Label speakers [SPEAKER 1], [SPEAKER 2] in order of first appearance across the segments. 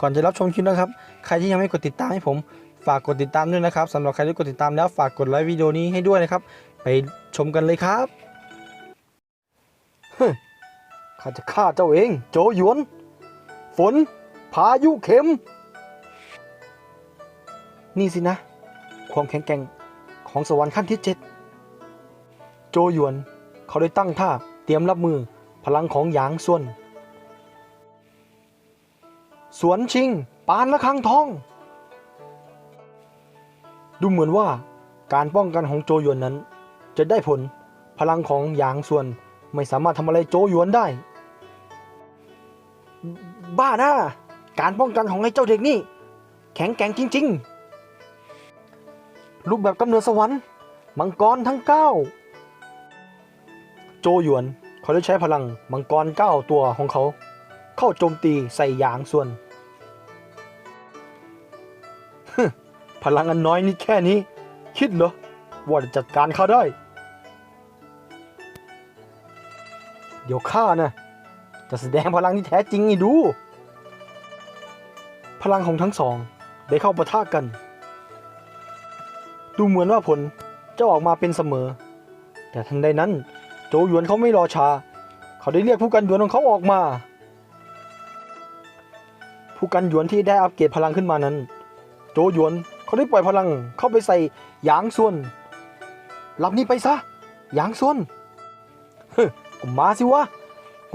[SPEAKER 1] ก่อนจะรับชมคลิปนะครับ ใครที่ยังไม่กดติดตามให้ผม ฝากกดติดตามด้วยนะครับสำหรับใครที่กดติดตามแล้วฝากกดไลค์วิดีโอนี้ให้ด้วยนะครับ ไปชมกันเลยครับข้าจะฆ่าเจ้าเอง โจหยวน ฝน พายุเข็ม นี่สินะ ความแข็งแกร่งของสวรรค์ขั้นที่เจ็ดโจหยวน เขาได้ตั้งท่าเตรียมรับมือพลังของหยางส่วน สวนชิง ปานละคังทอง ดูเหมือนว่าการป้องกันของโจหยวนนั้น จะได้ผลพลังของหยางส่วนไม่สามารถทำอะไรโจหยวนได้ บ้านะการป้องกันของไอ้เจ้าเด็กนี่ แข็งแกร่งจริง ๆ รูปแบบกำเนิดสวรรค์ มังกรทั้งเก้าโจหยวนเขาได้ใช้พลังมังกรเก้าตัวของเขา เข้าโจมตีใส่หยางส่วน พลังอันน้อยนิดแค่นี้ คิดเหรอว่าจะจัดการข้าได้ เดี๋ยวข้านะจะแสดงพลังที่แท้จริงให้ดู พลังของทั้งสองได้เข้าปะทะกัน ดูเหมือนว่าผลจะออกมาเป็นเสมอ แต่ทันใดนั้น โจหยวนเขาไม่รอช้า เขาได้เรียกผู้กันหยวนของเขาออกมา ผู้กันหยวนที่ได้อัปเกรดพลังขึ้นมานั้น โจหยวน เขาได้ปล่อยพลังเข้าไปใส่หยางส่วนรับนี้ไปซะหยางส่วนเฮ้ก็มาสิวะ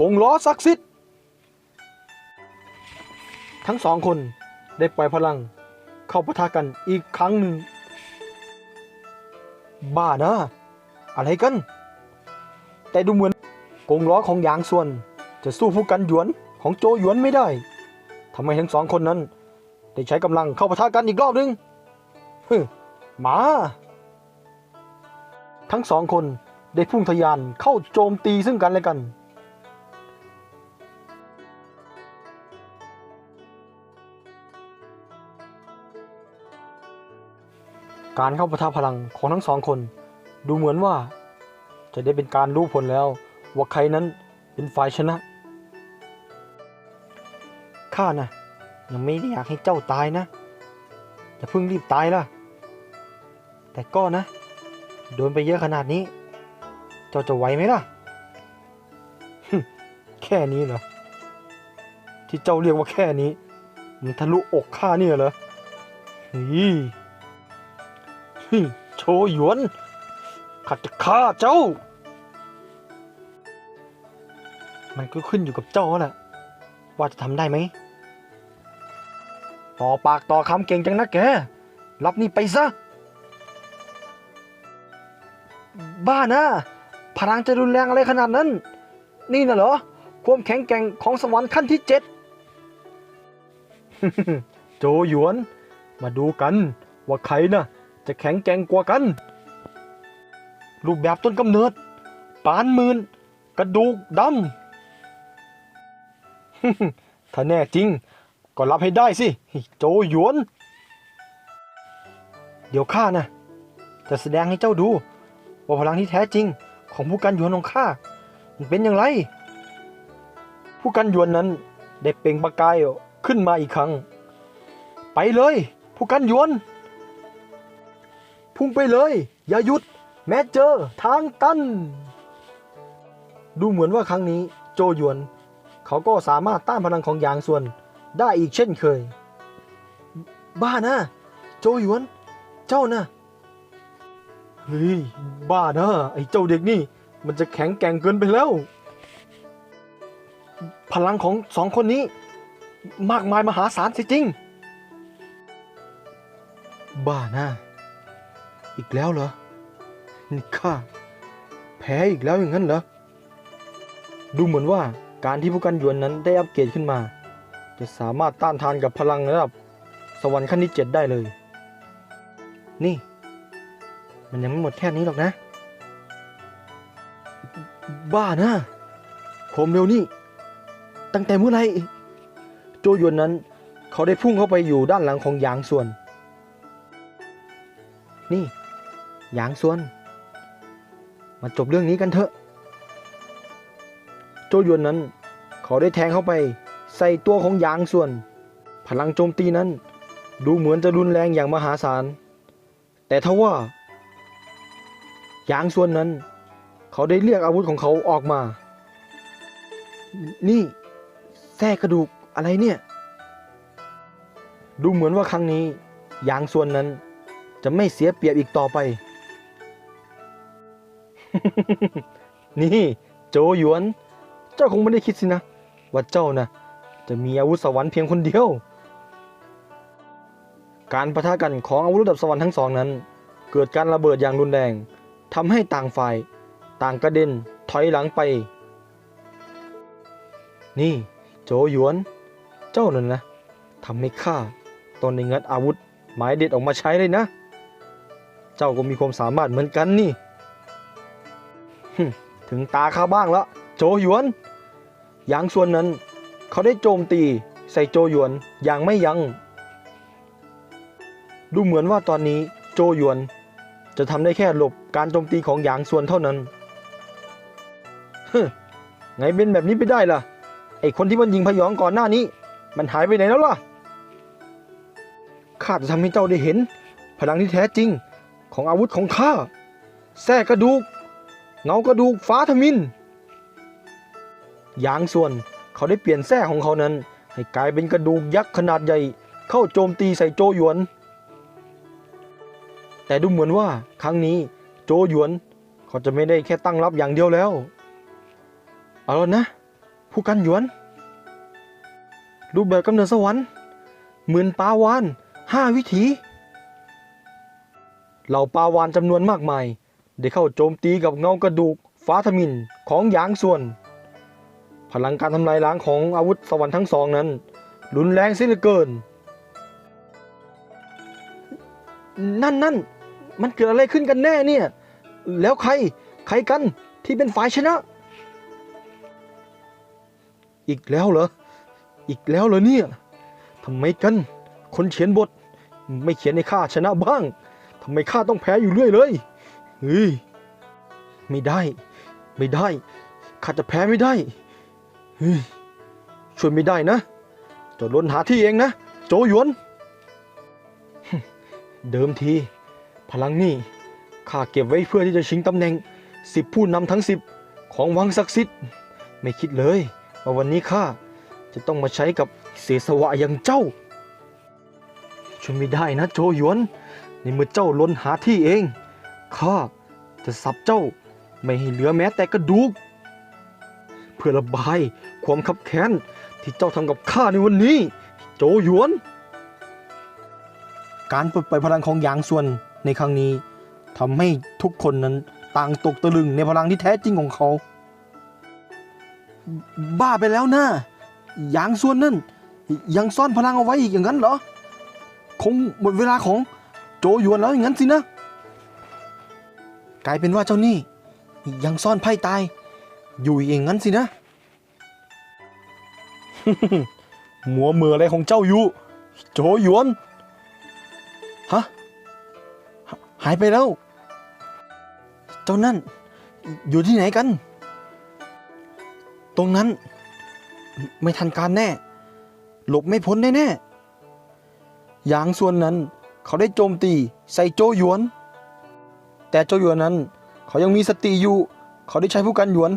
[SPEAKER 1] กงล้อศักดิ์สิทธิ์ทั้งสองคนได้ปล่อยพลังเข้าปะทะกันอีกครั้งหนึ่ง บ้านะ อะไรกัน แต่ดูเหมือนกงล้อของหยางส่วน จะสู้ผู้กันหยวนของโจหยวนไม่ได้ทำไมทั้งสองคนนั้น ได้ใช้กำลังเข้าปะทะกันอีกรอบหนึ่ง ฮึมา ทั้งสองคนได้พุ่งทะยานเข้าโจมตีซึ่งกันและกัน การเข้าปะทะพลังของทั้งสองคน ดูเหมือนว่า จะได้เป็นการรู้ผลแล้ว ว่าใครนั้นเป็นฝ่ายชนะ ข้านะยังไม่ได้อยากให้เจ้าตายนะอย่าเพิ่งรีบตายล่ะ แต่ก็นะ โดนไปเยอะขนาดนี้ เจ้าจะไหวไหมล่ะ แค่นี้เหรอ ที่เจ้าเรียกว่าแค่นี้ มันทะลุอกข้าเนี่ยเหรอฮึโชหยวนข้าจะฆ่าเจ้า มันก็ขึ้นอยู่กับเจ้าแหละว่าจะทำได้ไหม ต่อปากต่อคำเก่งจังนะแก รับนี่ไปซะ บ้านะพลังจะรุนแรงอะไรขนาดนั้น นี่น่ะเหรอ ความแข็งแกร่งของสวรรค์ขั้นที่เจ็ดโจหยวน มาดูกันว่าใครนะ่ะ จะแข็งแกร่งกว่ากัน รูปแบบต้นกำเนิด ปานหมื่นกระดูกดำถ้าแน่จริง ก็รับให้ได้สิ โจหยวน เดี๋ยวข้านะจะแสดงให้เจ้าดู ว่าพลังที่แท้จริงของผู้กันหยวนของข้ามันเป็นอย่างไร ผู้กันหยวนนั้นได้เปล่งประกายขึ้นมาอีกครั้ง ไปเลย ผู้กันหยวน พุ่งไปเลย อย่าหยุด แม้เจอทางตัน ดูเหมือนว่าครั้งนี้โจหยวน เขาก็สามารถต้านพลังของหยางส่วนได้อีกเช่นเคย บ้านะ โจหยวน เจ้านะ เฮ้ย บ้านะไอ้เจ้าเด็กนี่ มันจะแข็งแกร่งเกินไปแล้ว พลังของสองคนนี้ มากมายมหาศาลสิจริง บ้านะอีกแล้วเหรอ นี่ข้าแพ้อีกแล้วอย่างนั้นเหรอ ดูเหมือนว่าการที่ผู้กันยวนนั้นได้อัปเกรดขึ้นมา จะสามารถต้านทานกับพลังระดับ สวรรค์ขั้นที่เจ็ดได้เลย นี่ มันยังไม่หมดแค่นี้หรอกนะ บ้านะโคมเร็วนี่ ตั้งแต่เมื่อไหร่โจยวนนั้น เขาได้พุ่งเข้าไปอยู่ด้านหลังของหยางส่วน นี่หยางส่วน มาจบเรื่องนี้กันเถอะ โจยวนนั้น เขาได้แทงเข้าไป ใส่ตัวของหยางส่วน พลังโจมตีนั้น ดูเหมือนจะรุนแรงอย่างมหาศาล แต่ทว่า ยางส่วนนั้น เขาได้เรียกอาวุธของเขาออกมา นี่แทรกระดูกอะไรเนี่ย ดูเหมือนว่าครั้งนี้หยางส่วนนั้น จะไม่เสียเปรียบอีกต่อไป นี่โจหยวน เจ้าคงไม่ได้คิดสินะ ว่าเจ้านะจะมีอาวุธสวรรค์เพียงคนเดียว การประทะกันของอาวุธระดับสวรรค์ทั้งสองนั้น เกิดการระเบิดอย่างรุนแรง ทำให้ต่างฝ่าย ต่างกระเด็นถอยหลังไป นี่โจหยวน เจ้านั่นนะทำให้ข้าตอนในงัดอาวุธ หมายเด็ดออกมาใช้เลยนะ เจ้าก็มีความสามารถเหมือนกันนี่ถึงตาข้าบ้างละโจหยวนหยางส่วนนั้น เขาได้โจมตีใส่โจหยวนอย่างไม่ยัง้งดูเหมือนว่าตอนนี้โจหยวน จะทำได้แค่หลบการโจมตีของหยางส่วนเท่านั้นฮึไงเป็นแบบนี้ไปได้ล่ะ ไอคนที่มันยิงพยองก่อนหน้านี้ มันหายไปไหนแล้วล่ะ ข้าจะทำให้เจ้าได้เห็น พลังที่แท้จริงของอาวุธของข้าแท้กระดูก เงากระดูกฟ้าทมินหยางส่วนเขาได้เปลี่ยนแท้ของเขานั้น ให้กลายเป็นกระดูกยักษ์ขนาดใหญ่ เข้าโจมตีใส่โจหยวน แต่ดูเหมือนว่าครั้งนี้โจหยวนเขาจะไม่ได้แค่ตั้งรับอย่างเดียวแล้ว เอาล้วนะ ผู้กันหยวน รูปแบบกำเนิดสวรรค์หมื่นปาวานห้าวิถีเหล่าปาวานจำนวนมากมาย ได้เข้าโจมตีกับเงากระดูกฟ้าทมินของหยางส่วน พลังการทำลายล้างของอาวุธสวรรค์ทั้งสองนั้น รุนแรงเสียเหลือเกิน นั่นนั่นมันเกิดอะไรขึ้นกันแน่เนี่ย แล้วใครใครกันที่เป็นฝ่ายชนะ อีกแล้วเหรอ อีกแล้วเหรอเนี่ยทำไมกัน คนเขียนบท ไม่เขียนให้ข้าชนะบ้างทำไมข้าต้องแพ้อยู่เรื่อยเลยเฮ้ยไม่ได้ ไม่ได้ข้าจะแพ้ไม่ได้เฮ้ยช่วยไม่ได้นะจะล้นหาที่เองนะ โจหยวน เดิมที พลังนี่ข้าเก็บไว้เพื่อที่จะชิงตำแหน่งสิบผู้นำทั้งสิบของวังศักดิ์สิทธิ์ไม่คิดเลยว่าวันนี้ข้าจะต้องมาใช้กับเสสวะอย่างเจ้าช่วยไม่ได้นะโจหยวน ในเมื่อเจ้าล้นหาที่เองข้าจะสับเจ้าไม่ให้เหลือแม้แต่กระดูก เพื่อระบายความขับแค้นที่เจ้าทำกับข้าในวันนี้ โจหยวน การปลดปล่อยพลังของหยางส่วนในครั้งนี้ทำให้ทุกคนนั้นต่างตกตะลึงในพลังที่แท้จริงของเขา บ้าไปแล้วนะหยางส่วนนั่น ยังซ่อนพลังเอาไว้อีกอย่างนั้นเหรอ คงหมดเวลาของโจหยวนแล้วอย่างนั้นสินะ กลายเป็นว่าเจ้านี่ ยังซ่อนไพ่ตาย อยู่อย่างนั้นสินะหัวมืออะไรของเจ้าอยู่ โจหยวน ฮะ หายไปแล้ว เจ้านั่น อยู่ที่ไหนกัน ตรงนั้น ไม่ทันการแน่ หลบไม่พ้นแน่ๆหยางส่วนนั้น เขาได้โจมตีใส่โจหยวน แต่โจหยวนนั้น เขายังมีสติอยู่ เขาได้ใช้ผู้กันหยวน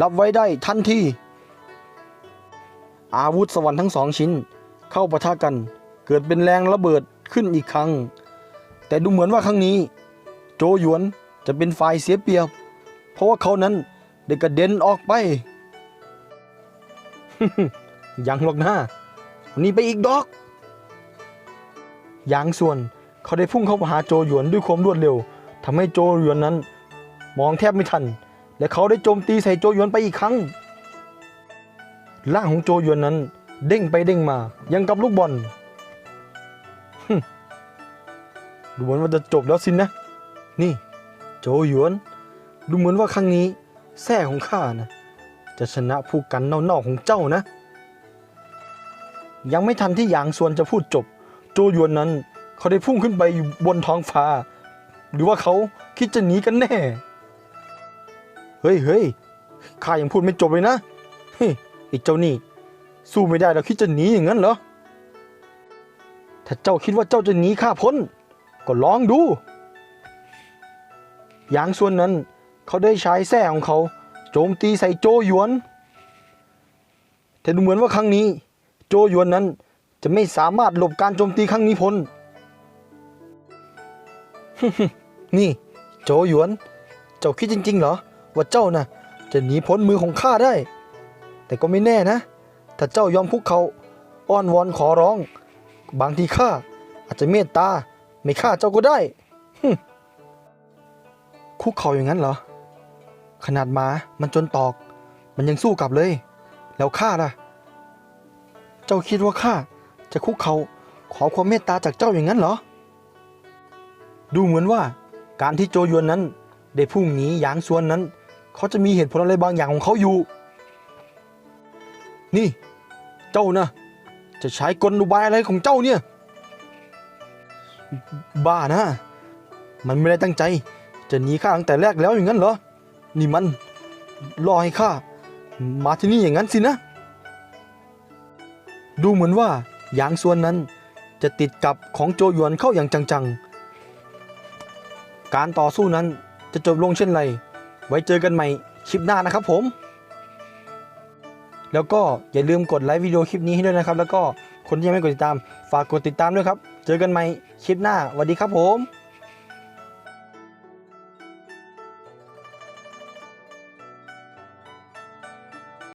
[SPEAKER 1] รับไว้ได้ทันที อาวุธสวรรค์ทั้งสองชิ้น เข้าปะทะกัน เกิดเป็นแรงระเบิด ขึ้นอีกครั้ง แต่ดูเหมือนว่าครั้งนี้ โจหยวนจะเป็นฝ่ายเสียเปรียบ เพราะว่าเขานั้นได้กระเด็นออกไป ยังหรอกนะหนี่ไปอีกดอกยางส่วนเขาได้พุ่งเข้ามาหาโจหยวนด้วยความรวดเร็วทำให้โจหยวนนั้น มองแทบไม่ทัน และเขาได้โจมตีใส่โจหยวนไปอีกครั้งร่างของโจหยวนนั้น เด้งไปเด้งมายังกับลูกบอล ดูเหมือนว่าจะจบแล้วสินนะ นี่ โจหยวน ดูเหมือนว่าครั้งนี้แท้ของข้านะจะชนะผู้กันเน่าๆของเจ้านะ ยังไม่ทันที่หยางส่วนจะพูดจบ โจหยวนนั้น เขาได้พุ่งขึ้นไปอยู่บนท้องฟ้า หรือว่าเขาคิดจะหนีกันแน่ เฮ้ยเฮ้ยข้ายังพูดไม่จบเลยนะเฮ้ยไอ้เจ้านี่ สู้ไม่ได้แล้วคิดจะหนีอย่างนั้นเหรอ ถ้าเจ้าคิดว่าเจ้าจะหนีข้าพ้น ก็ลองดู หยางส่วนนั้นเขาได้ใช้แส้ของเขาโจมตีใส่โจหยวน แต่ดูเหมือนว่าครั้งนี้ โจหยวนนั้นจะไม่สามารถหลบการโจมตีครั้งนี้พ้น นี่ โจหยวน เจ้าคิดจริง ๆ เหรอ ว่าเจ้าน่ะ จะหนีพ้นมือของข้าได้ แต่ก็ไม่แน่นะ ถ้าเจ้ายอมคุกเขาอ้อนวอนขอร้อง บางทีข้าอาจจะเมตตาไม่ฆ่าเจ้าก็ได้ฮึคุกเข่าอย่างนั้นเหรอ ขนาดหมามันจนตอก มันยังสู้กลับเลย แล้วข้าล่ะ เจ้าคิดว่าข้าจะคุกเขาขอความเมตตาจากเจ้าอย่างนั้นเหรอ ดูเหมือนว่าการที่โจยวนนั้นได้พุ่งหนีหยางส่วนนั้น เขาจะมีเหตุผลอะไรบางอย่างของเขาอยู่ นี่ เจ้านะ จะใช้กลอุบายอะไรของเจ้าเนี่ย บ้านะ มันไม่ได้ตั้งใจ จะหนีข้าตั้งแต่แรกแล้วอย่างนั้นเหรอ นี่มันรอให้ข้ามาที่นี่อย่างนั้นสินะ ดูเหมือนว่าหยางส่วนนั้นจะติดกับของโจหยวนเข้าอย่างจังๆ การต่อสู้นั้นจะจบลงเช่นไร ไว้เจอกันใหม่คลิปหน้านะครับผม แล้วก็อย่าลืมกดไลค์วิดีโอคลิปนี้ให้ด้วยนะครับ แล้วก็คนที่ยังไม่กดติดตาม ฝากกดติดตามด้วยครับ เจอกันใหม่คลิปหน้าสวัสดีครับผม